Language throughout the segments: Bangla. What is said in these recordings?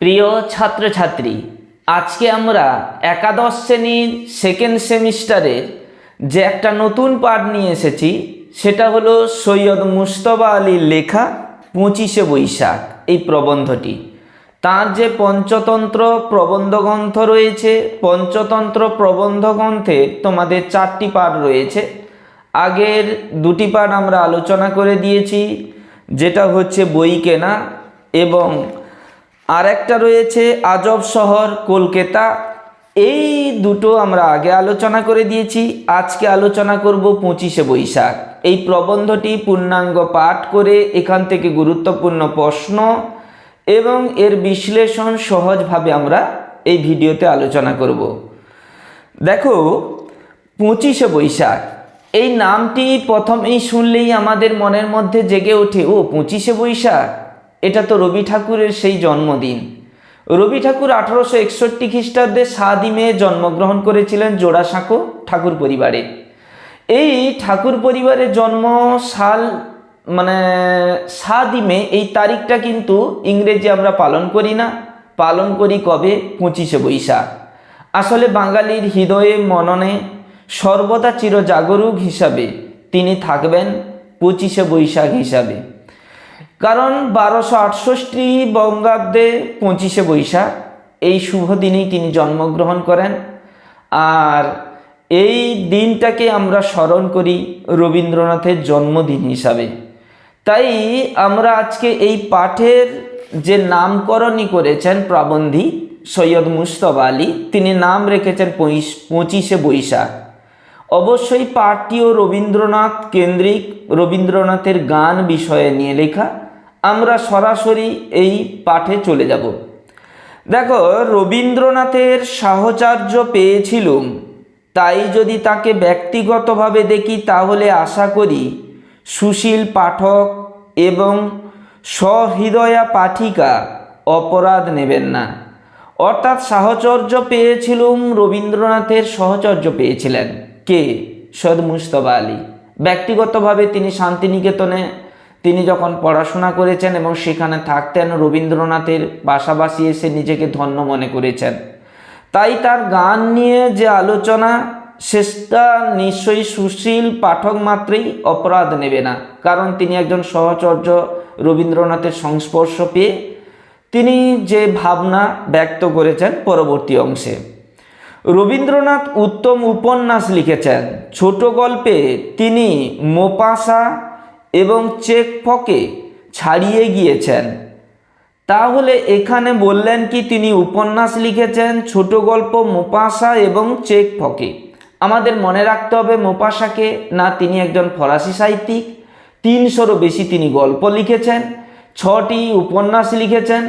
প্রিয় ছাত্রছাত্রী, আজকে আমরা একাদশ শ্রেণির সেকেন্ড সেমিস্টারের যে একটা নতুন পাঠ নিয়ে এসেছি, সেটা হলো সৈয়দ মুস্তফা আলীর লেখা পঁচিশে বৈশাখ, এই প্রবন্ধটি। তার যে পঞ্চতন্ত্র প্রবন্ধ গ্রন্থ রয়েছে, পঞ্চতন্ত্র প্রবন্ধ গ্রন্থে তোমাদের চারটি পাঠ রয়েছে। আগের দুটি পাঠ আমরা আলোচনা করে দিয়েছি, যেটা হচ্ছে বই কেনা এবং আর একটা রয়েছে আজব শহর, কলকাতা। এই দুটো আমরা আগে আলোচনা করে দিয়েছি, আজকে আলোচনা করব পঁচিশে বৈশাখ। এই প্রবন্ধটি পূর্ণাঙ্গ পাঠ করে এখান থেকে গুরুত্বপূর্ণ প্রশ্ন এবং এর বিশ্লেষণ সহজভাবে আমরা এই ভিডিওতে আলোচনা করব। দেখো, পঁচিশে বৈশাখ। এই নামটি প্রথমেই শুনলেই আমাদের মনের মধ্যে জেগে ওঠে, ও পঁচিশে বৈশাখ। এটা তো রবি ঠাকুরের সেই জন্মদিন। রবি ঠাকুর আঠারোশো একষট্টি খ্রিস্টাব্দে সাদিমে জন্মগ্রহণ করেছিলেন জোড়াসাঁকো ঠাকুর পরিবারে। এই ঠাকুর পরিবারের জন্ম সাল মানে সাদিমে এই তারিখটা কিন্তু ইংরেজি আমরা পালন করি না। পালন করি কবে? পঁচিশে বৈশাখ। আসলে বাঙালির হৃদয়ে, মননে সর্বদা চিরজাগরুক হিসাবে তিনি থাকবেন পঁচিশে বৈশাখ হিসাবে। কারণ বারোশো আটষট্টি বঙ্গাব্দে পঁচিশে বৈশাখ, এই শুভ দিনেই তিনি জন্মগ্রহণ করেন। আর এই দিনটাকে আমরা স্মরণ করি রবীন্দ্রনাথের জন্মদিন হিসাবে। তাই আমরা আজকে এই পাঠের যে নামকরণই করেছেন প্রবন্ধী সৈয়দ মুস্তফা আলী, তিনি নাম রেখেছেন পঁচিশে বৈশাখ। অবশ্যই পাঠটিও রবীন্দ্রনাথ কেন্দ্রিক রবীন্দ্রনাথের গান বিষয়ে নিয়ে লেখা। আমরা সরাসরি এই পাঠে চলে যাব। দেখো, রবীন্দ্রনাথের সাহচার্য পেয়েছিলুম। তাই যদি তাকে ব্যক্তিগতভাবে দেখি, তাহলে আশা করি সুশীল পাঠক এবং সহৃদয়া পাঠিকা অপরাধ নেবেন না। অর্থাৎ সাহচর্য পেয়েছিলুম, রবীন্দ্রনাথের সহচর্য পেয়েছিলেন। কে? সৈয়দ মুস্তফা আলী। ব্যক্তিগতভাবে তিনি শান্তিনিকেতনে তিনি যখন পড়াশোনা করেছেন এবং সেখানে থাকতেন, রবীন্দ্রনাথের পাশাপাশি এসে নিজেকে ধন্য মনে করেছেন। তাই তার গান নিয়ে যে আলোচনা শেষটা নিশ্চয়ই সুশীল পাঠক মাত্রেই অপরাধ নেবে না। কারণ তিনি একজন সহচর্য রবীন্দ্রনাথের সংস্পর্শ পেয়ে তিনি যে ভাবনা ব্যক্ত করেছেন পরবর্তী অংশে। রবীন্দ্রনাথ উত্তম উপন্যাস লিখেছেন। ছোট গল্পে তিনি মোপাসা এবং চেক ফকে ছাড়িয়ে গিয়েছেন। তাহলে এখানে বললেন কি, তিনি উপন্যাস লিখেছেন, ছোট গল্প, মোপাসা এবং চেক ফকে আমাদের মনে রাখতে হবে মোপাসাকে না তিনি একজন ফরাসি সাহিত্যিক। তিনশোরও বেশি তিনি গল্প লিখেছেন, ছটি উপন্যাস লিখেছেন,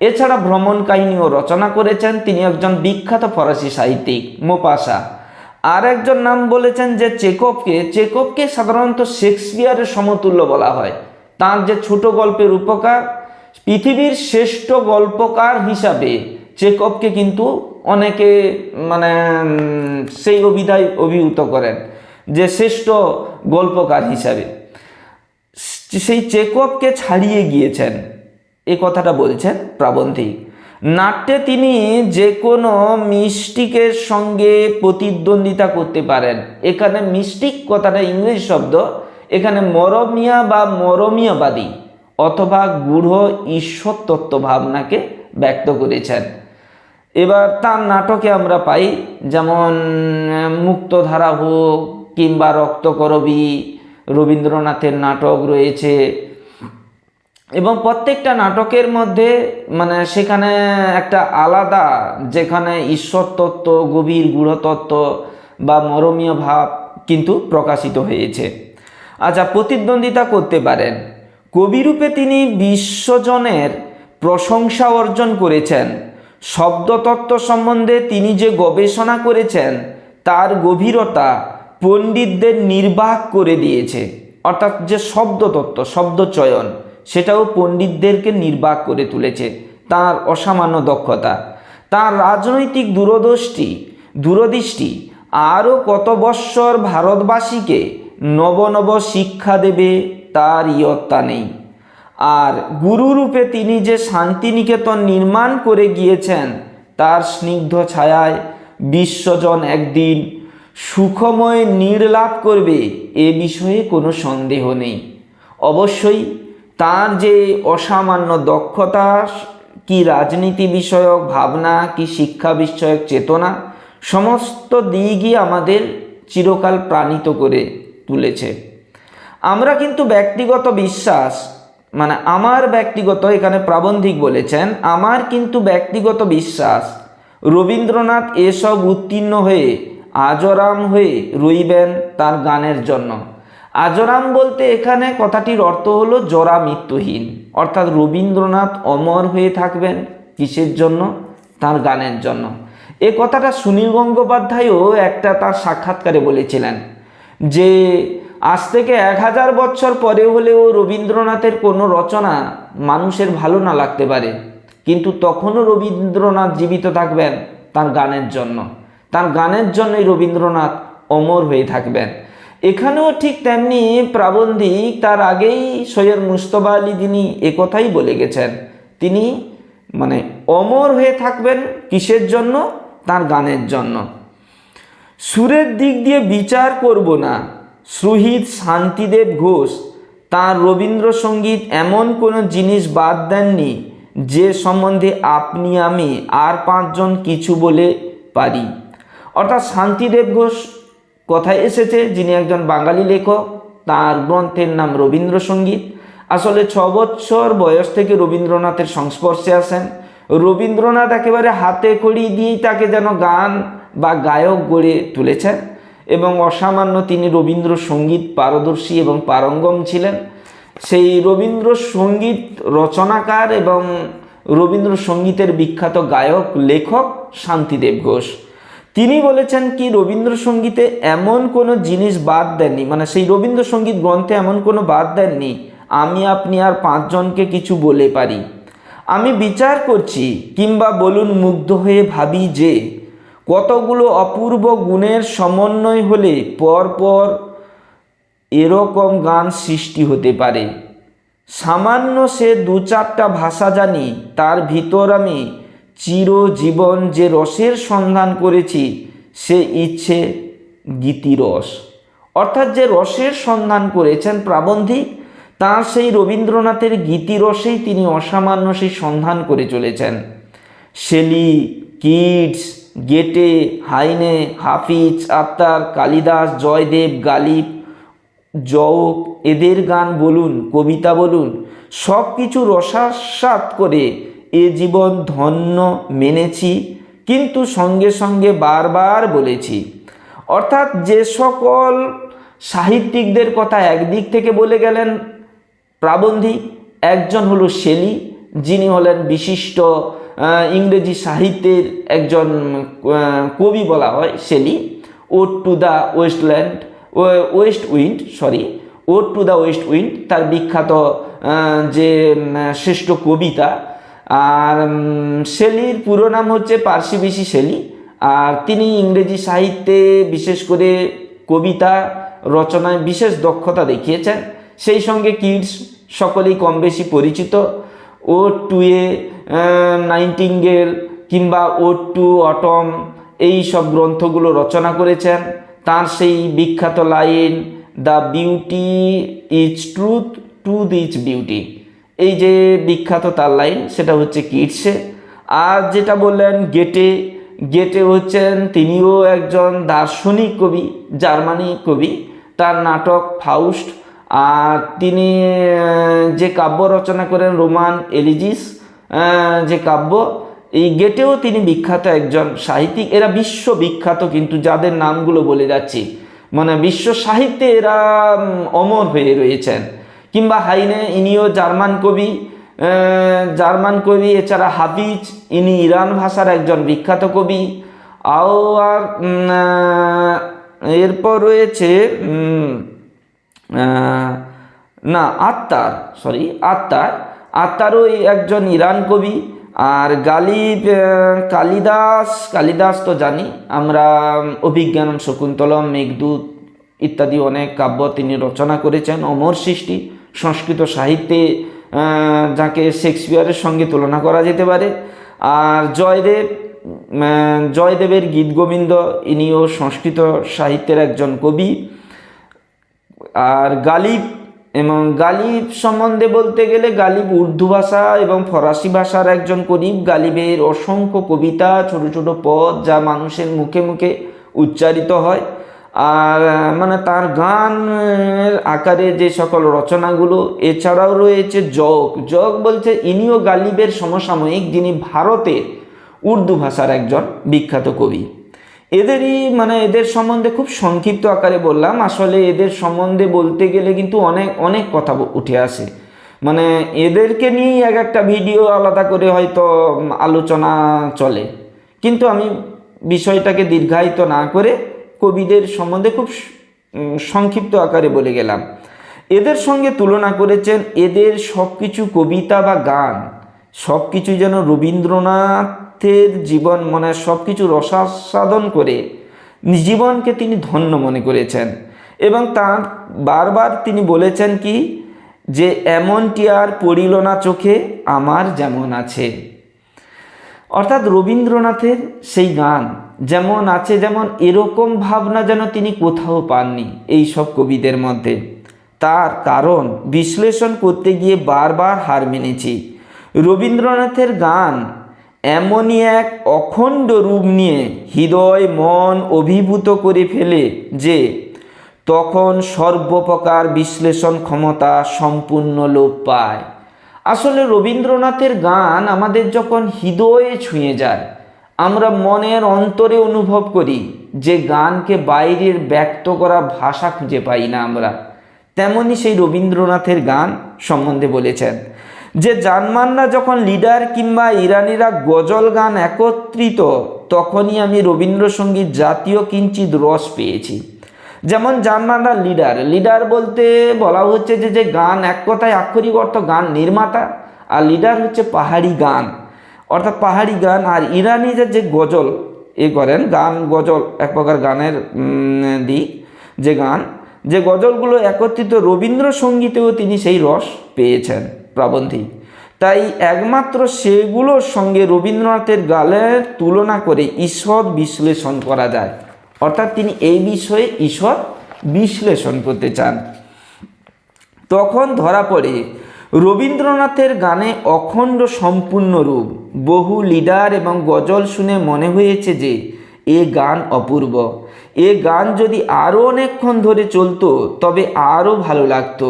এছাড়া ভ্রমণ কাহিনীও রচনা করেছেন। তিনি একজন বিখ্যাত ফরাসি সাহিত্যিক, মোপাসা। আর একজন নাম বলেছেন যে চেকপকে চেকপকে সাধারণত শেক্সপিয়ারের সমতুল্য বলা হয়। তার যে ছোট গল্পের উপকার, পৃথিবীর শ্রেষ্ঠ গল্পকার হিসাবে চেকপকে কিন্তু অনেকে মানে সেই অভিধায় অভিভূত করেন যে শ্রেষ্ঠ গল্পকার হিসাবে। সেই চেকপকে ছাড়িয়ে গিয়েছেন। এ কথাটা বলছেন প্রাবন্ধিক। নাট্যে তিনি যে কোনো মিস্টিকের সঙ্গে প্রতিদ্বন্দ্বিতা করতে পারেন। এখানে মিস্টিক কথাটা ইংরেজি শব্দ, এখানে মরমিয়া বা মরমিয়াবাদী অথবা গূঢ় ঈশ্বর তত্ত্ব ভাবনাকে ব্যক্ত করেছেন। এবার তার নাটকে আমরা পাই, যেমন মুক্তধারা হোক কিংবা রক্তকরবী, রবীন্দ্রনাথের নাটক রয়েছে এবং প্রত্যেকটা নাটকের মধ্যে মানে সেখানে একটা আলাদা, যেখানে ঈশ্বর তত্ত্ব, গভীর গূঢ়তত্ত্ব বা মরমীয় ভাব কিন্তু প্রকাশিত হয়েছে। আচ্ছা প্রতিদ্বন্দ্বিতা করতে পারেন। কবিরূপে তিনি বিশ্বজনের প্রশংসা অর্জন করেছেন। শব্দতত্ত্ব সম্বন্ধে তিনি যে গবেষণা করেছেন, তার গভীরতা পণ্ডিতদের নির্বাক করে দিয়েছে। অর্থাৎ যে শব্দতত্ত্ব, শব্দচয়ন সেটাও পণ্ডিতদেরকে নির্বাক করে তুলেছে তার অসামান্য দক্ষতা। তার রাজনৈতিক দূরদৃষ্টি দূরদৃষ্টি আরও কত বৎসর ভারতবাসীকে নব নব শিক্ষা দেবে তার ইয়ত্তা নেই। আর গুরুরূপে তিনি যে শান্তিনিকেতন নির্মাণ করে গিয়েছেন, তার স্নিগ্ধ ছায়ায় বিশ্বজন একদিন সুখময় নির্লাভ করবে এ বিষয়ে কোনো সন্দেহ নেই। অবশ্যই তার যে অসামান্য দক্ষতা, কি রাজনীতি বিষয়ক ভাবনা, কি শিক্ষা বিষয়ক চেতনা, সমস্ত দিকই আমাদের চিরকাল প্রাণিত করে তুলেছে। আমরা কিন্তু ব্যক্তিগত বিশ্বাস মানে আমার ব্যক্তিগত, এখানে প্রাবন্ধিক বলেছেন, আমার কিন্তু ব্যক্তিগত বিশ্বাস, রবীন্দ্রনাথ এসব উত্তীর্ণ হয়ে আজরাম হয়ে রইবেন তার গানের জন্য। আজরাম বলতে এখানে কথাটির অর্থ হলো জরা মৃত্যুহীন। অর্থাৎ রবীন্দ্রনাথ অমর হয়ে থাকবেন কিসের জন্য? তার গানের জন্য। এ কথাটা সুনীল গঙ্গোপাধ্যায়ও একটা তার সাক্ষাৎকারে বলেছিলেন যে, আজ থেকে এক হাজার বছর পরে হলেও রবীন্দ্রনাথের কোনো রচনা মানুষের ভালো না লাগতে পারে। কিন্তু তখনও রবীন্দ্রনাথ জীবিত থাকবেন তার গানের জন্য। তার গানের জন্যই রবীন্দ্রনাথ অমর হয়ে থাকবেন। এখানেও ঠিক তেমনি প্রাবন্ধিক তার আগেই সৈয়দ মুস্তফা আলী তিনি একথাই বলে গেছেন। তিনি মানে অমর হয়ে থাকবেন কিসের জন্য? তার গানের জন্য। সুরের দিক দিয়ে বিচার করব না। সুহিত শান্তিদেব ঘোষ, তার রবীন্দ্রসঙ্গীত এমন কোনো জিনিস বাদ দেননি যে সম্বন্ধে আপনি, আমি আর পাঁচজন কিছু বলে পারি। অর্থাৎ শান্তিদেব ঘোষ কথায় এসেছে যিনি একজন বাঙালি লেখক। তার গ্রন্থের নাম রবীন্দ্রসঙ্গীত। আসলে ছ বছর বয়স থেকে রবীন্দ্রনাথের সংস্পর্শে আসেন। রবীন্দ্রনাথ একেবারে হাতে খড়ি দিয়েই তাকে যেন গান বা গায়ক গড়ে তুলেছেন এবং অসামান্য তিনি রবীন্দ্রসঙ্গীত পারদর্শী এবং পারঙ্গম ছিলেন। সেই রবীন্দ্রসঙ্গীত রচনাকার এবং রবীন্দ্রসঙ্গীতের বিখ্যাত গায়ক, লেখক শান্তিদেব ঘোষ। তিনি বলেছেন কি, রবীন্দ্রসঙ্গীতে এমন কোনো জিনিস বাদ দেননি মানে সেই রবীন্দ্রসঙ্গীত গ্রন্থে এমন কোনো বাদ দেননি, আমি, আপনি আর পাঁচজনকে কিছু বলে পারি। আমি বিচার করছি, কিংবা বলুন মুগ্ধ হয়ে ভাবি যে, কতগুলো অপূর্ব গুণের সমন্বয় হলে পরপর এরকম গান সৃষ্টি হতে পারে। সামান্য সে দু চারটা ভাষা জানি, তার ভিতর আমি চিরজীবন যে রসের সন্ধান করেছি, সে ইচ্ছে গীতিরস অর্থাৎ যে রসের সন্ধান করেছেন প্রাবন্ধিক, তার সেই রবীন্দ্রনাথের গীতিরসেই তিনি অসামান্য সেই সন্ধান করে চলেছেন। Shelley, Keats, Goethe, Heine, Hafiz আত্মার কালিদাস, জয়দেব, গালিব জওক এদের গান বলুন, কবিতা বলুন সব কিছু রসাস্বাদ করে এ জীবন ধন্য মেনেছি, কিন্তু সঙ্গে সঙ্গে বারবার বলেছি। অর্থাৎ যে সকল সাহিত্যিকদের কথা একদিক থেকে বলে গেলেন প্রাবন্ধিক একজন হলো শেলি, যিনি হলেন বিশিষ্ট ইংরেজি সাহিত্যের একজন কবি বলা হয় Shelley ode to the wasteland west wind, sorry ode to the west wind, তার বিখ্যাত যে শ্রেষ্ঠ কবিতা আর শেলির পুরো নাম হচ্ছে পার্সিবিসি শেলি। আর তিনি ইংরেজি সাহিত্যে বিশেষ করে কবিতা রচনায় বিশেষ দক্ষতা দেখিয়েছেন। সেই সঙ্গে কিডস সকলেই কম বেশি পরিচিত। ও টু এ নাইনটিঙ্গেল কিংবা ও টু অটম এই সব গ্রন্থগুলো রচনা করেছেন। তার সেই বিখ্যাত line, the beauty is truth truth is beauty এই যে বিখ্যাত তার লাইন, সেটা হচ্ছে কিডসে আর যেটা বললেন গেটে গেটে হচ্ছেন তিনিও একজন দার্শনিক কবি, জার্মানি কবি। তার নাটক ফাউস্ট আর তিনি যে কাব্য রচনা করেন, রোমান এলিজিস যে কাব্য, এই গেটেও তিনি বিখ্যাত একজন সাহিত্যিক। এরা বিশ্ব বিখ্যাত কিন্তু যাদের নামগুলো বলে যাচ্ছি মানে বিশ্ব সাহিত্যে এরা অমর হয়ে রয়েছেন। কিংবা হাইনে, ইনিও জার্মান কবি জার্মান কবি, এছাড়া হাফিজ, ইনি ইরান ভাষার একজন বিখ্যাত কবি। আও আর এরপর রয়েছে না, আত্মার সরি আত্মার। আত্মারও একজন ইরান কবি। আর গালিব কালিদাস কালিদাস তো জানি। আমরা অভিজ্ঞানম শকুন্তলম, মেঘদূত ইত্যাদি অনেক কাব্য তিনি রচনা করেছেন, অমর সৃষ্টি। সংস্কৃত সাহিত্যে যাকে শেক্সপিয়ারের সঙ্গে তুলনা করা যেতে পারে। আর জয়দেব জয়দেবের গীত গোবিন্দ, ইনিও সংস্কৃত সাহিত্যের একজন কবি। আর গালিব, এবং গালিব সম্বন্ধে বলতে গেলে গালিব উর্দু ভাষা এবং ফরাসি ভাষার একজন কবি। গালিবের অসংখ্য কবিতা, ছোট ছোট পদ যা মানুষের মুখে মুখে উচ্চারিত হয়। আর মানে তার গানের আকারে যে সকল রচনাগুলো, এছাড়াও রয়েছে জগ জগ বলছে ইনিও গালিবের সমসাময়িক, যিনি ভারতের উর্দু ভাষার একজন বিখ্যাত কবি। এদেরই মানে এদের সম্বন্ধে খুব সংক্ষিপ্ত আকারে বললাম। আসলে এদের সম্বন্ধে বলতে গেলে কিন্তু অনেক অনেক কথা উঠে আসে। মানে এদেরকে নিয়েই এক একটা ভিডিও আলাদা করে হয়তো আলোচনা চলে। কিন্তু আমি বিষয়টাকে দীর্ঘায়িত না করে কবিদের সম্বন্ধে খুব সংক্ষিপ্ত আকারে বলে গেলাম। এদের সঙ্গে তুলনা করেছেন এদের সব কিছু কবিতা বা গান। সব কিছু যেন রবীন্দ্রনাথের জীবন মনে সব কিছু রসাস্বাদন করে জীবনকে তিনি ধন্য মনে করেছেন। এবং তার বারবার তিনি বলেছেন কি, যে এমনটি আর পড়িল না চোখে, আমার যেমন আছে। অর্থাৎ রবীন্দ্রনাথের সেই গান, যেমন আছে যেমন এরকম ভাবনা যেন তিনি কোথাও পাননি এই সব কবিদের মধ্যে। তার কারণ বিশ্লেষণ করতে গিয়ে বারবার হার মেনেছি। রবীন্দ্রনাথের গান এমনই এক অখণ্ড রূপ নিয়ে হৃদয়, মন অভিভূত করে ফেলে যে তখন সর্বপ্রকার বিশ্লেষণ ক্ষমতা সম্পূর্ণ লোপ পায়। আসলে রবীন্দ্রনাথের গান আমাদের যখন হৃদয়ে ছুঁয়ে যায়, আমরা মনের অন্তরে অনুভব করি যে গানকে বাইরের ব্যক্ত করা ভাষা খুঁজে পাই না আমরা। তেমনি সেই রবীন্দ্রনাথের গান সম্বন্ধে বলেছেন যে, জার্মানরা যখন লিডার কিংবা ইরানিরা গজল গান একত্রিত, তখনই আমি রবীন্দ্রসঙ্গীত জাতীয় কিঞ্চিত রস পেয়েছি। যেমন জার্মানরা লিডার। লিডার বলতে বলা হচ্ছে যে যে গান এক কথায় আক্ষরিক অর্থ গান নির্মাতা, আর লিডার হচ্ছে পাহাড়ি গান। অর্থাৎ পাহাড়ি গান, আর ইরানিরা যে গজল, এ করেন, গান, গজল, এক প্রকার গানের দিক, যে গান, যে গজলগুলো একত্রিত রবীন্দ্রসঙ্গীতেও তিনি সেই রস পেয়েছেন, প্রাবন্ধিক। তাই একমাত্র সেগুলোর সঙ্গে রবীন্দ্রনাথের গানের তুলনা করে ঈশ্বর বিশ্লেষণ করা যায়। অর্থাৎ তিনি এই বিষয়ে ঈষৎ বিশ্লেষণ করতে চান। তখন ধরা পড়ে, রবীন্দ্রনাথের গানে অখণ্ড সম্পূর্ণ রূপ, বহু লিডার এবং গজল শুনে মনে হয়েছে যে, এ গান অপূর্ব। এ গান যদি আরও অনেকক্ষণ ধরে চলতো, তবে আরও ভালো লাগতো।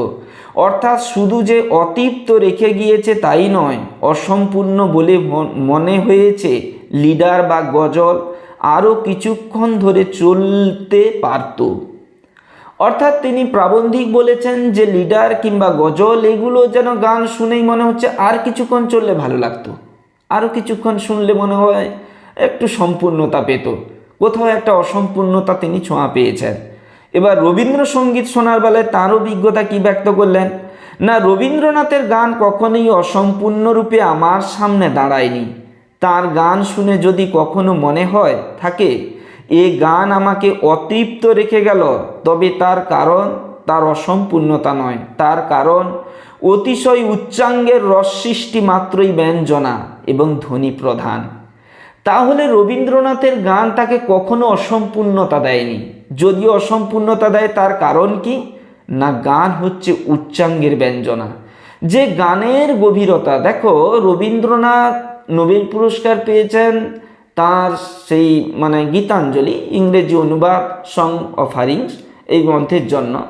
অর্থাৎ শুধু যে অতৃপ্ত রেখে গিয়েছে তাই নয়, অসম্পূর্ণ বলে মনে হয়েছে লিডার বা গজল আরও কিছুক্ষণ ধরে চলতে পারতো। অর্থাৎ তিনি প্রাবন্ধিক বলেছেন যে লিডার কিংবা গজল, এগুলো যেন গান শুনেই মনে হচ্ছে আর কিছুক্ষণ চললে ভালো লাগতো। আরও কিছুক্ষণ শুনলে মনে হয় একটু সম্পূর্ণতা পেত। কোথাও একটা অসম্পূর্ণতা তিনি ছোঁয়া পেয়েছেন। এবার রবীন্দ্রসঙ্গীত শোনার বেলায় তার অভিজ্ঞতা কি ব্যক্ত করলেন? না, রবীন্দ্রনাথের গান কখনোই অসম্পূর্ণরূপে আমার সামনে দাঁড়ায়নি। তার গান শুনে যদি কখনো মনে হয় থাকে, এ গান আমাকে অতৃপ্ত রেখে গেল, তবে তার কারণ তার অসম্পূর্ণতা নয়। তার কারণ অতিশয় উচ্চাঙ্গের রস সৃষ্টি মাত্রই ব্যঞ্জনা এবং ধ্বনি প্রধান। তাহলে রবীন্দ্রনাথের গান তাকে কখনো অসম্পূর্ণতা দেয়নি। যদি অসম্পূর্ণতা দেয়, তার কারণ কি? না, গান হচ্ছে উচ্চাঙ্গের ব্যঞ্জনা। যে গানের গভীরতা, দেখো, রবীন্দ্রনাথ নোবেল পুরস্কার পেয়েছেন তার সেই মানে গীতাঞ্জলি, ইংরেজি অনুবাদ সং অফারিংস এই গ্রন্থের জন্য।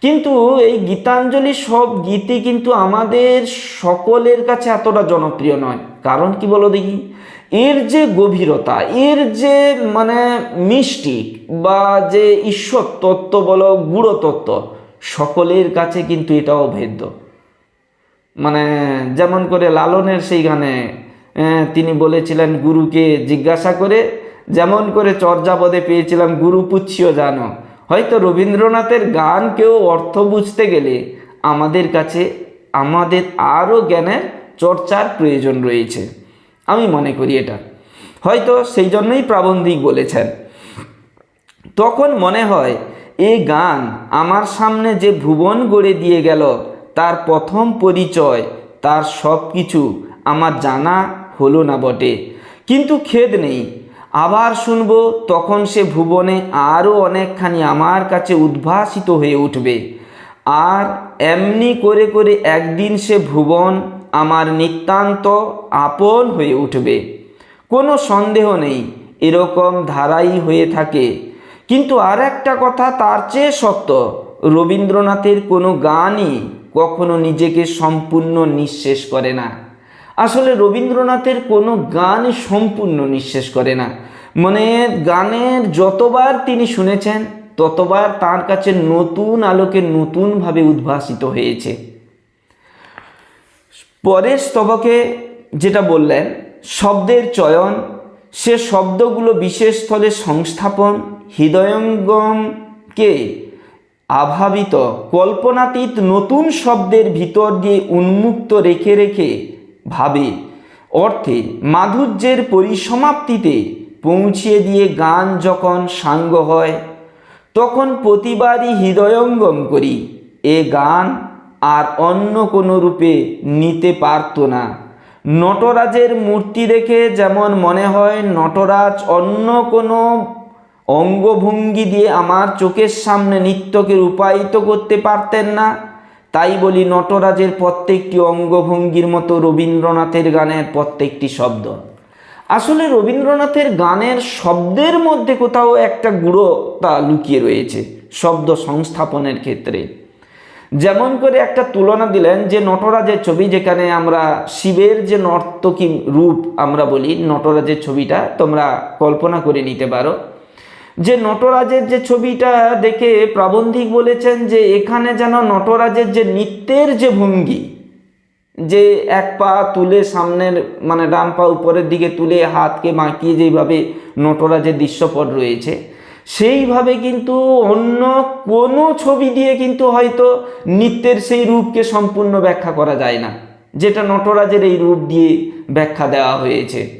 কিন্তু এই গীতাঞ্জলি সব গীতি কিন্তু আমাদের সকলের কাছে এতটা জনপ্রিয় নয়। কারণ কি বলো দেখি? এর যে গভীরতা, এর যে মানে মিষ্টিক বা যে ঈশ্বর তত্ত্ব বলো, গুড় তত্ত্ব, সকলের কাছে কিন্তু এটা অভেদ্য মানে যেমন করে লালনের সেই গানে তিনি বলেছিলেন, গুরুকে জিজ্ঞাসা করে যেমন করে চর্যাপদে পেয়েছিলাম, গুরু পুচ্ছিও জানো। হয়তো রবীন্দ্রনাথের গান কেউ অর্থ বুঝতে গেলে আমাদের কাছে আমাদের আরও জ্ঞানের চর্চার প্রয়োজন রয়েছে। আমি মনে করি এটা। হয়তো সেই জন্যই প্রাবন্ধিক বলেছেন। তখন মনে হয় এই গান আমার সামনে যে ভুবন গড়ে দিয়ে গেল, তার প্রথম পরিচয়, তার সব কিছু আমার জানা হলো না বটে। কিন্তু খেদ নেই। আবার শুনব, তখন সে ভুবনে আরও অনেকখানি আমার কাছে উদ্ভাসিত হয়ে উঠবে। আর এমনি করে করে একদিন সে ভুবন আমার নিতান্ত আপন হয়ে উঠবে। কোনো সন্দেহ নেই, এরকম ধারাই হয়ে থাকে। কিন্তু আর একটা কথা তার চেয়ে সত্য, রবীন্দ্রনাথের কোনো গানই কখনো নিজেকে সম্পূর্ণ নিঃশেষ করে না। আসলে রবীন্দ্রনাথের কোনো গান সম্পূর্ণ নিঃশেষ করে না। মানে গানের যতবার তিনি শুনেছেন, ততবার তার কাছে নতুন আলোকে নতুনভাবে উদ্ভাসিত হয়েছে। পরের স্তবকে যেটা বললেন, শব্দের চয়ন, সে শব্দগুলো বিশেষ স্থলে সংস্থাপন হৃদয়ঙ্গমকে আভাবিত, কল্পনাতীত নতুন শব্দের ভিতর দিয়ে উন্মুক্ত রেখে রেখে ভাবে। অর্থে মাধুর্যের পরিসমাপ্তিতে পৌঁছিয়ে দিয়ে গান যখন সাঙ্গ হয়, তখন প্রতিবারই হৃদয়ঙ্গম করি এ গান আর অন্য কোনো রূপে নিতে পারত না। নটরাজের মূর্তি দেখে যেমন মনে হয়, নটরাজ অন্য কোনো অঙ্গভঙ্গি দিয়ে আমার চোখের সামনে নৃত্যকে রূপায়িত করতে পারতেন না। তাই বলি নটরাজের প্রত্যেকটি অঙ্গভঙ্গির মতো রবীন্দ্রনাথের গানের প্রত্যেকটি শব্দ। আসলে রবীন্দ্রনাথের গানের শব্দের মধ্যে কোথাও একটা গুঁড়োতা লুকিয়ে রয়েছে, শব্দ সংস্থাপনের ক্ষেত্রে। যেমন করে একটা তুলনা দিলেন যে নটরাজের ছবি যেখানে আমরা শিবের যে নর্তকী রূপ আমরা বলি, নটরাজের ছবিটা তোমরা কল্পনা করে নিতে পারো। যে নটরাজের যে ছবিটা দেখে প্রাবন্ধিক বলেছেন যে এখানে যেন নটরাজের যে নৃত্যের যে ভঙ্গি, যে এক পা তুলে সামনের মানে ডান পা উপরের দিকে তুলে হাতকে মাঁকিয়ে যেইভাবে নটরাজের দৃশ্যপট রয়েছে, সেইভাবে কিন্তু অন্য কোনো ছবি দিয়ে কিন্তু হয়তো নৃত্যের সেই রূপকে সম্পূর্ণ ব্যাখ্যা করা যায় না, যেটা নটরাজের এই রূপ দিয়ে ব্যাখ্যা দেওয়া হয়েছে।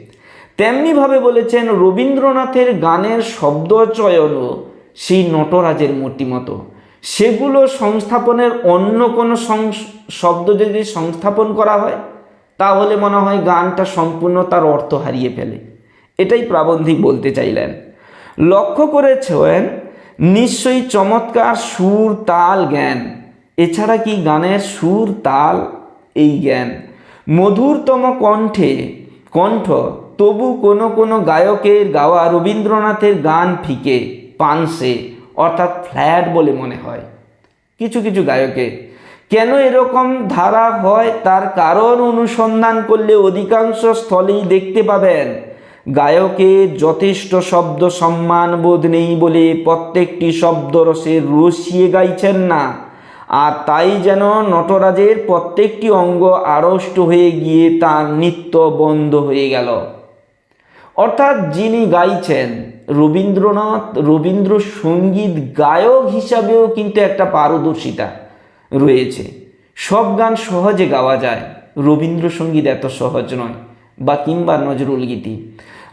তেমনিভাবে বলেছেন রবীন্দ্রনাথের গানের শব্দচয়নও সেই নটরাজের মূর্তি মতো সেগুলো সংস্থাপনের অন্য কোনো শব্দ যদি সংস্থাপন করা হয়, তাহলে মনে হয় গানটা সম্পূর্ণ তার অর্থ হারিয়ে ফেলে। এটাই প্রাবন্ধিক বলতে চাইলেন। লক্ষ্য করেছেন, নিশ্চয়ই চমৎকার সুর, তাল, জ্ঞান। এছাড়া কি গানের সুর, তাল, এই জ্ঞান? মধুরতম কণ্ঠে, কণ্ঠ তবু কোনো কোনো গায়কের গাওয়া রবীন্দ্রনাথের গান ফিকে, পানসে, অর্থাৎ ফ্ল্যাট বলে মনে হয়। কিছু কিছু গায়কে। কেন এরকম ধারা হয়? তার কারণ অনুসন্ধান করলে অধিকাংশ স্থলেই দেখতে পাবেন। গায়কের যথেষ্ট শব্দ সম্মান বোধ নেই বলে প্রত্যেকটি শব্দরসে রসিয়ে গাইছেন না। আর তাই যেন নটরাজের প্রত্যেকটি অঙ্গ আড়ষ্ট হয়ে গিয়ে তার নৃত্য বন্ধ হয়ে গেল। অর্থাৎ যিনি গাইছেন রবীন্দ্রনাথ রবীন্দ্র সংগীত গায়ক হিসাবেও কিন্তু একটা পারদর্শিতা রয়েছে। সব গান সহজে গাওয়া যায়, রবীন্দ্রসঙ্গীত এত সহজ নয়, বা কিংবা নজরুল গীতি।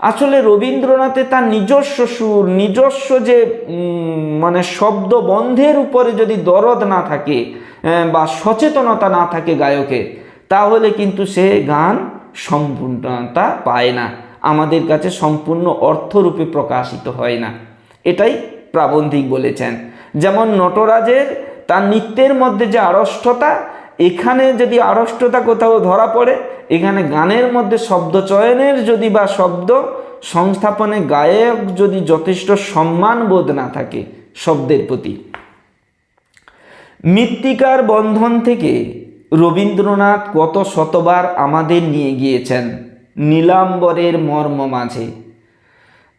আসলে রবীন্দ্রনাথে তার নিজস্ব সুর, নিজস্ব যে মানে শব্দ বন্ধের উপরে যদি দরদ না থাকে বা সচেতনতা না থাকে গায়কে তাহলে কিন্তু সে গান সম্পূর্ণতা পায় না। আমাদের কাছে সম্পূর্ণ অর্থরূপে প্রকাশিত হয় না। এটাই প্রাবন্ধিক বলেছেন। যেমন নটরাজের তার নৃত্যের মধ্যে যে আড়ষ্টতা, এখানে যদি আড়ষ্টতা কোথাও ধরা পড়ে, এখানে গানের মধ্যে শব্দ চয়নের যদি বা শব্দ, সংস্থাপনে গায়ক যদি যথেষ্ট সম্মান বোধ না থাকে শব্দের প্রতি। মৃত্তিকার বন্ধন থেকে রবীন্দ্রনাথ কত শতবার আমাদের নিয়ে গিয়েছেন? নীলাম্বরের মর্ম মাঝে।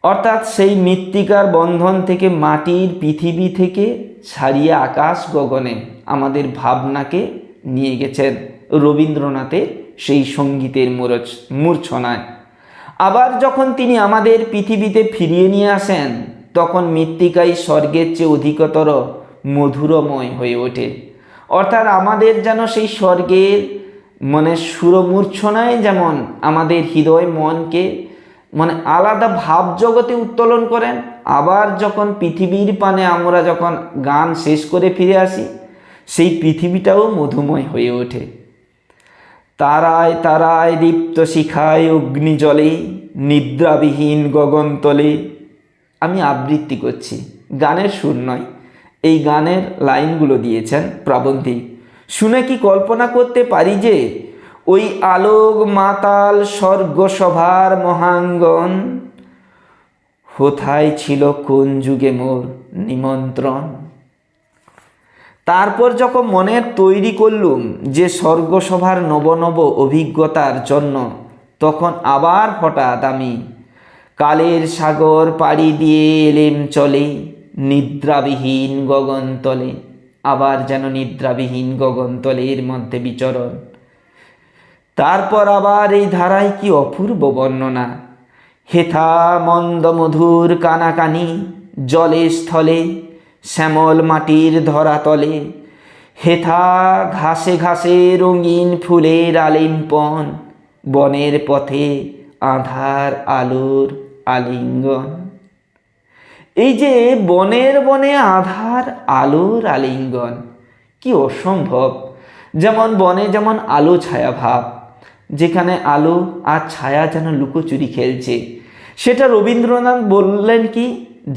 অর্থাৎ সেই মৃত্তিকার বন্ধন থেকে মাটির পৃথিবী থেকে ছাড়িয়ে আকাশ গগনে আমাদের ভাবনাকে নিয়ে গেছেন রবীন্দ্রনাথের সেই সঙ্গীতের মূরচ মূর্ছনায়। আবার যখন তিনি আমাদের পৃথিবীতে ফিরিয়ে নিয়ে আসেন, তখন মৃত্তিকাই স্বর্গের চেয়ে অধিকতর মধুরময় হয়ে ওঠে। অর্থাৎ আমাদের যেন সেই স্বর্গের মানে সুরমূর্ছনায় যেমন আমাদের হৃদয় মনকে মানে আলাদা ভাব জগতে উত্তোলন করেন, আবার যখন পৃথিবীর পানে আমরা যখন গান শেষ করে ফিরে আসি, সেই পৃথিবীটাও মধুময় হয়ে ওঠে। তারায় তারায় দীপ্ত শিখায় অগ্নি জলে নিদ্রাবিহীন গগনতলে। আমি আবৃত্তি করছি, গানের সুর নয়, এই গানের লাইনগুলো দিয়েছেন প্রবন্ধিক। শুনে কি কল্পনা করতে পারি যে ওই আলোক মাতাল স্বর্গসভার মহাঙ্গন কোথায় ছিল কোন যুগে মোর নিমন্ত্রণ? তারপর যখন মনের তৈরি করলুম যে স্বর্গসভার নব নব অভিজ্ঞতার জন্য, তখন আবার হঠাৎ আমি কালের সাগর পাড়ি দিয়ে এলেম চলে, নিদ্রাবিহীন গগনতলে। আবার যেন নিদ্রাবিহীন গগনতলের মধ্যে বিচরণ। তারপর আবার এই ধারায় কি অপূর্ব বর্ণনা। হেথা মন্দ মধুর কানাকানি, জলে স্থলে, শ্যামল মাটির ধরাতলে। হেথা ঘাসে ঘাসে রঙিন ফুলের আলিম্পন, বনের পথে আধার আলোর আলিঙ্গন। এই যে বনের বনে আধার আলোর আলিঙ্গন, কি অসম্ভব। যেমন বনে যেমন আলো ছায়া ভাব, যেখানে আলো আর ছায়া যেন লুকোচুরি খেলছে। সেটা রবীন্দ্রনাথ বললেন কি,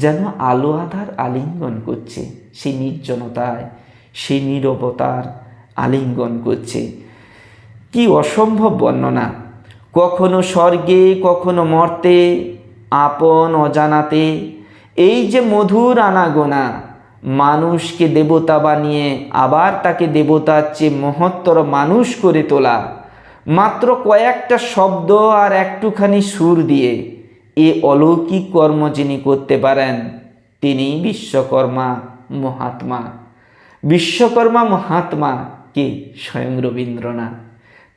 যেন আলো আধার আলিঙ্গন করছে সেই নির্জনতায় সেই নীরবতার আলিঙ্গন করছে। কি অসম্ভব বর্ণনা। কখনো স্বর্গে, কখনো মর্তে, আপন অজানাতে এই যে মধুর আনাগোনা, মানুষকে দেবতা বানিয়ে আবার তাকে দেবতার চেয়ে মহত্তর মানুষ করে তোলা, মাত্র কয়েকটা শব্দ আর একটুখানি সুর দিয়ে এ অলৌকিক কর্ম যিনি করতে পারেন, তিনি বিশ্বকর্মা মহাত্মা। বিশ্বকর্মা মহাত্মা কে? স্বয়ং রবীন্দ্রনাথ।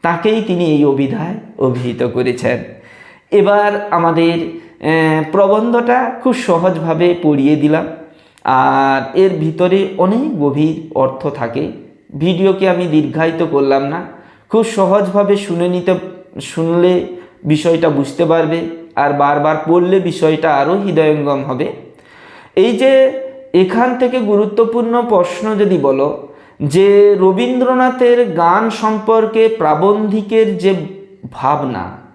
তাকেই তিনি এই অভিধায় অভিহিত করেছেন। এবার আমাদের প্রবন্ধটা খুব সহজভাবে পড়িয়ে দিলাম। আর এর ভিতরে অনেক গভীর অর্থ থাকে। ভিডিওকে আমি দীর্ঘায়িত করলাম না। খুব সহজভাবে শুনে নিতে, শুনলে বিষয়টা বুঝতে পারবে আর বারবার পড়লে বিষয়টা আরও হৃদয়ঙ্গম হবে। এই যে এখান থেকে গুরুত্বপূর্ণ প্রশ্ন যদি বলো যে রবীন্দ্রনাথের গান সম্পর্কে প্রাবন্ধিকের যে ভাবনা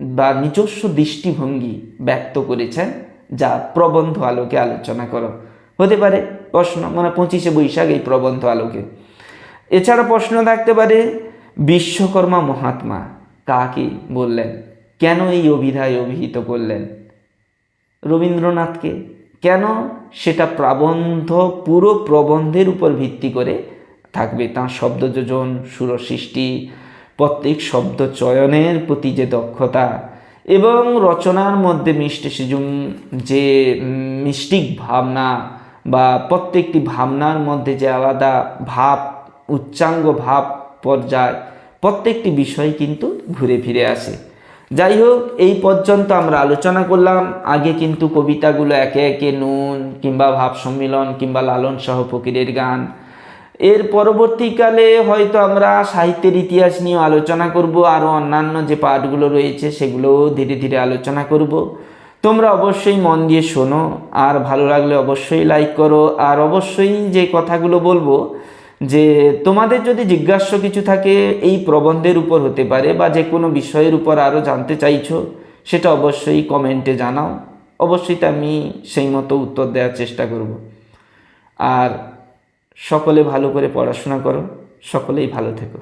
বা নিজস্ব দৃষ্টিভঙ্গি ব্যক্ত করেছেন, যা প্রবন্ধ আলোকে আলোচনা করো হতে পারে। প্রশ্ন মানে পঁচিশে বৈশাখ এই প্রবন্ধ আলোকে। এছাড়া প্রশ্ন থাকতে পারে, বিশ্বকর্মা মহাত্মা কাকে বললেন? কেন এই অভিধায় অভিহিত করলেন? রবীন্দ্রনাথকে কেন সেটা প্রবন্ধ, পুরো প্রবন্ধের উপর ভিত্তি করে থাকবে? তাঁর শব্দ যোজন সুর সৃষ্টি প্রত্যেক শব্দ চয়নের প্রতি যে দক্ষতা এবং রচনার মধ্যে মিষ্টি সিজুম যে মিষ্টিক ভাবনা বা প্রত্যেকটি ভাবনার মধ্যে যে আলাদা ভাব, উচ্চাঙ্গ ভাব পর্যায় প্রত্যেকটি বিষয় কিন্তু ঘুরে ফিরে আসে। যাই হোক, এই পর্যন্ত আমরা আলোচনা করলাম। আগে কিন্তু কবিতাগুলো একে একে নুন কিংবা ভাব সম্মিলন কিংবা লালন সহ ফকিরের গান এর পরবর্তীকালে হয়তো আমরা সাহিত্যের ইতিহাস নিয়ে আলোচনা করব আরও অন্যান্য যে পাঠগুলো রয়েছে সেগুলোও ধীরে ধীরে আলোচনা করব। তোমরা অবশ্যই মন দিয়ে শোনো, আর ভালো লাগলে অবশ্যই লাইক করো, আর অবশ্যই যে কথাগুলো বলব, যে তোমাদের যদি জিজ্ঞাস্য কিছু থাকে এই প্রবন্ধের উপর হতে পারে, বা যে কোনো বিষয়ের উপর আরও জানতে চাইছো, সেটা অবশ্যই কমেন্টে জানাও। অবশ্যই তা আমি সেই মতো উত্তর দেওয়ার চেষ্টা করব। আর সকলে ভালো করে পড়াশোনা করো সকলেই ভালো থেকো।